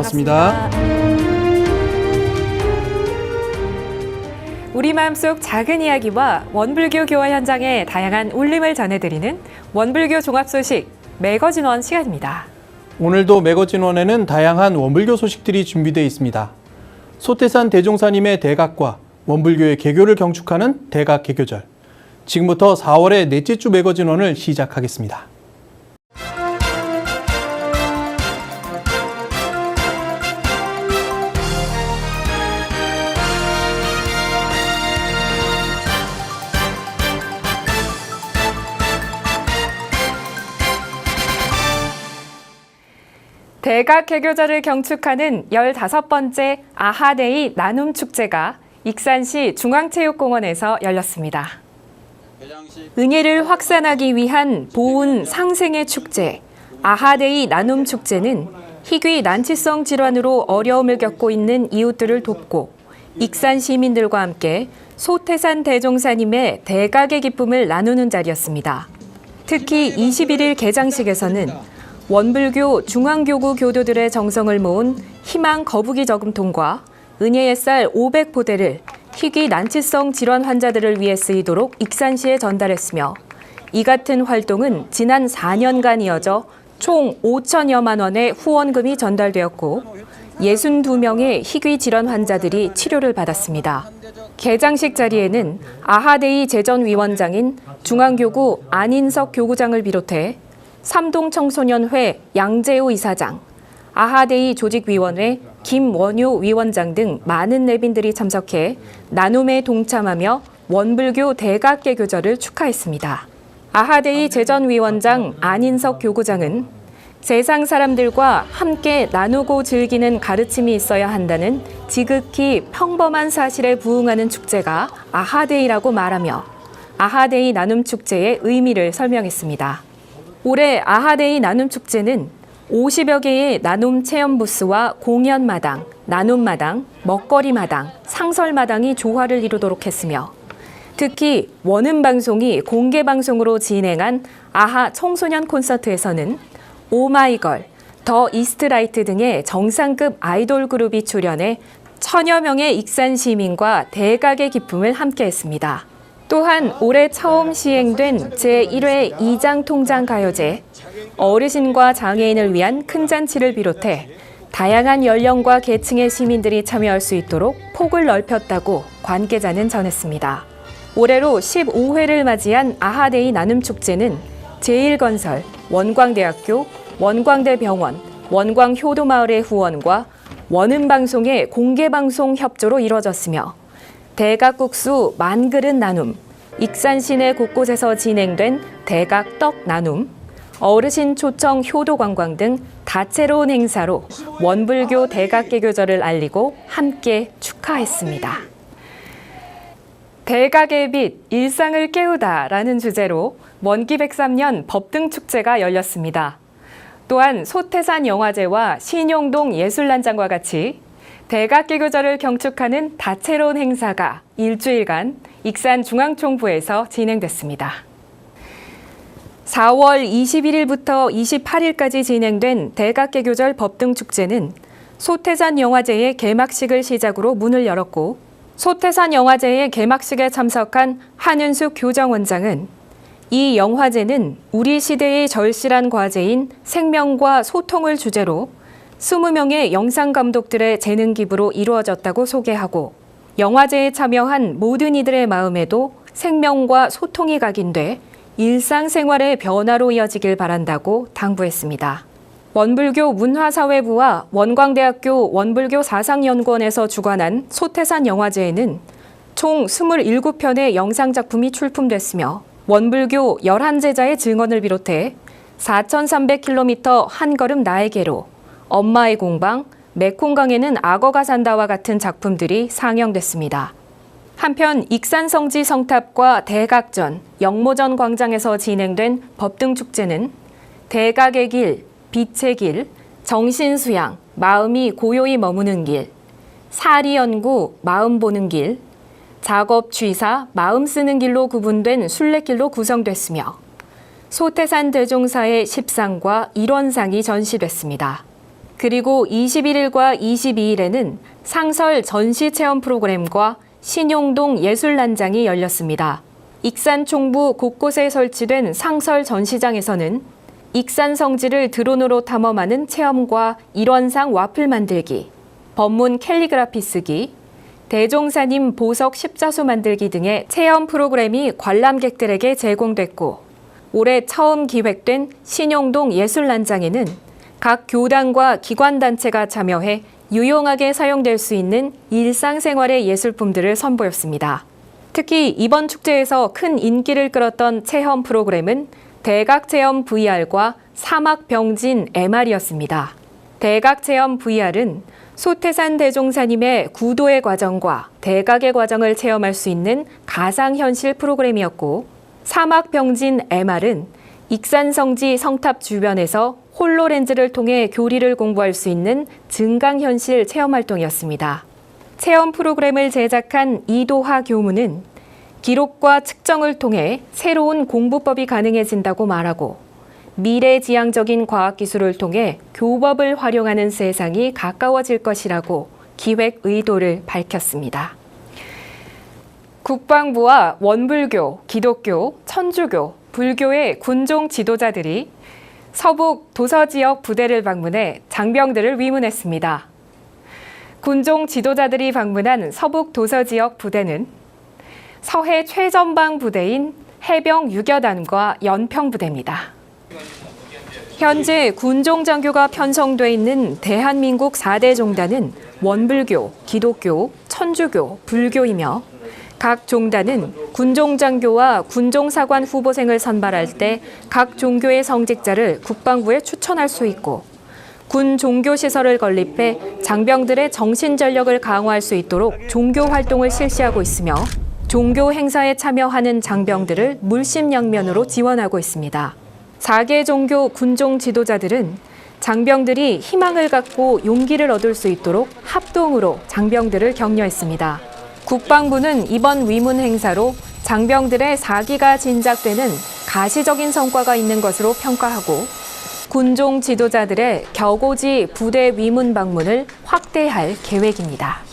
반갑습니다. 우리 마음속 작은 이야기와 원불교 교화 현장의 다양한 울림을 전해드리는 원불교 종합 소식 매거진원 시간입니다. 오늘도 매거진원에는 다양한 원불교 소식들이 준비되어 있습니다. 소태산 대종사님의 대각과 원불교의 개교를 경축하는 대각 개교절. 지금부터 4월의 넷째 주 매거진원을 시작하겠습니다. 대각 개교절을 경축하는 15번째 아하데이 나눔 축제가 익산시 중앙체육공원에서 열렸습니다. 은혜를 확산하기 위한 보훈 상생의 축제 아하데이 나눔 축제는 희귀 난치성 질환으로 어려움을 겪고 있는 이웃들을 돕고 익산 시민들과 함께 소태산 대종사님의 대각의 기쁨을 나누는 자리였습니다. 특히 21일 개장식에서는 원불교 중앙교구 교도들의 정성을 모은 희망 거북이 저금통과 은혜의 쌀 500포대를 희귀 난치성 질환 환자들을 위해 쓰이도록 익산시에 전달했으며 이 같은 활동은 지난 4년간 이어져 총 5천여만 원의 후원금이 전달되었고 62명의 희귀 질환 환자들이 치료를 받았습니다. 개장식 자리에는 아하데이 재전위원장인 중앙교구 안인석 교구장을 비롯해 삼동청소년회 양재호 이사장, 아하데이 조직위원회 김원효 위원장 등 많은 내빈들이 참석해 나눔에 동참하며 원불교 대각개교절을 축하했습니다. 아하데이 재전위원장 안인석 교구장은 세상 사람들과 함께 나누고 즐기는 가르침이 있어야 한다는 지극히 평범한 사실에 부응하는 축제가 아하데이라고 말하며 아하데이 나눔 축제의 의미를 설명했습니다. 올해 아하데이 나눔 축제는 50여 개의 나눔 체험 부스와 공연 마당, 나눔 마당, 먹거리 마당, 상설 마당이 조화를 이루도록 했으며 특히 원음 방송이 공개 방송으로 진행한 아하 청소년 콘서트에서는 오마이걸, 더 이스트라이트 등의 정상급 아이돌 그룹이 출연해 천여 명의 익산 시민과 대각의 기쁨을 함께했습니다. 또한 올해 처음 시행된 제1회 이장 통장 가요제, 어르신과 장애인을 위한 큰 잔치를 비롯해 다양한 연령과 계층의 시민들이 참여할 수 있도록 폭을 넓혔다고 관계자는 전했습니다. 올해로 15회를 맞이한 아하데이 나눔축제는 제1건설, 원광대학교, 원광대병원, 원광효도마을의 후원과 원음방송의 공개방송 협조로 이뤄졌으며 대각국수 만 그릇 나눔, 익산 시내 곳곳에서 진행된 대각 떡 나눔, 어르신 초청 효도 관광 등 다채로운 행사로 원불교 대각개교절을 알리고 함께 축하했습니다. 대각의 빛, 일상을 깨우다 라는 주제로 원기 103년 법등 축제가 열렸습니다. 또한 소태산 영화제와 신용동 예술란장과 같이 대각개교절을 경축하는 다채로운 행사가 일주일간 익산 중앙총부에서 진행됐습니다. 4월 21일부터 28일까지 진행된 대각개교절 법등축제는 소태산 영화제의 개막식을 시작으로 문을 열었고 소태산 영화제의 개막식에 참석한 한윤숙 교정원장은 이 영화제는 우리 시대의 절실한 과제인 생명과 소통을 주제로 20명의 영상 감독들의 재능 기부로 이루어졌다고 소개하고 영화제에 참여한 모든 이들의 마음에도 생명과 소통이 각인돼 일상생활의 변화로 이어지길 바란다고 당부했습니다. 원불교 문화사회부와 원광대학교 원불교 사상연구원에서 주관한 소태산 영화제에는 총 27편의 영상작품이 출품됐으며 원불교 11제자의 증언을 비롯해 4,300km 한 걸음 나에게로 엄마의 공방, 메콩강에는 악어가 산다와 같은 작품들이 상영됐습니다. 한편 익산성지 성탑과 대각전, 영모전 광장에서 진행된 법등축제는 대각의 길, 빛의 길, 정신수양, 마음이 고요히 머무는 길, 사리연구, 마음 보는 길, 작업 취사, 마음 쓰는 길로 구분된 순례길로 구성됐으며 소태산 대종사의 십상과 일원상이 전시됐습니다. 그리고 21일과 22일에는 상설 전시 체험 프로그램과 신용동 예술단장이 열렸습니다. 익산 총부 곳곳에 설치된 상설 전시장에서는 익산 성지를 드론으로 탐험하는 체험과 일원상 와플 만들기, 법문 캘리그라피 쓰기, 대종사님 보석 십자수 만들기 등의 체험 프로그램이 관람객들에게 제공됐고 올해 처음 기획된 신용동 예술란장에는 각 교단과 기관단체가 참여해 유용하게 사용될 수 있는 일상생활의 예술품들을 선보였습니다. 특히 이번 축제에서 큰 인기를 끌었던 체험 프로그램은 대각체험 VR과 사막병진 MR이었습니다. 대각체험 VR은 소태산 대종사님의 구도의 과정과 대각의 과정을 체험할 수 있는 가상현실 프로그램이었고 사막병진 MR은 익산성지 성탑 주변에서 홀로 렌즈를 통해 교리를 공부할 수 있는 증강현실 체험 활동이었습니다. 체험 프로그램을 제작한 이도하 교무는 기록과 측정을 통해 새로운 공부법이 가능해진다고 말하고 미래지향적인 과학기술을 통해 교법을 활용하는 세상이 가까워질 것이라고 기획 의도를 밝혔습니다. 국방부와 원불교, 기독교, 천주교, 불교의 군종 지도자들이 서북 도서 지역 부대를 방문해 장병들을 위문했습니다. 군종 지도자들이 방문한 서북 도서 지역 부대는 서해 최전방 부대인 해병 유교단과 연평 부대입니다. 현재 군종 장교가 편성돼 있는 대한민국 4대 종단은 원불교, 기독교, 천주교, 불교이며 각 종단은 군종 장교와 군종 사관 후보생을 선발할 때 각 종교의 성직자를 국방부에 추천할 수 있고 군 종교 시설을 건립해 장병들의 정신 전력을 강화할 수 있도록 종교 활동을 실시하고 있으며 종교 행사에 참여하는 장병들을 물심양면으로 지원하고 있습니다. 4개 종교 군종 지도자들은 장병들이 희망을 갖고 용기를 얻을 수 있도록 합동으로 장병들을 격려했습니다. 국방부는 이번 위문 행사로 장병들의 사기가 진작되는 가시적인 성과가 있는 것으로 평가하고 군종 지도자들의 격오지 부대 위문 방문을 확대할 계획입니다.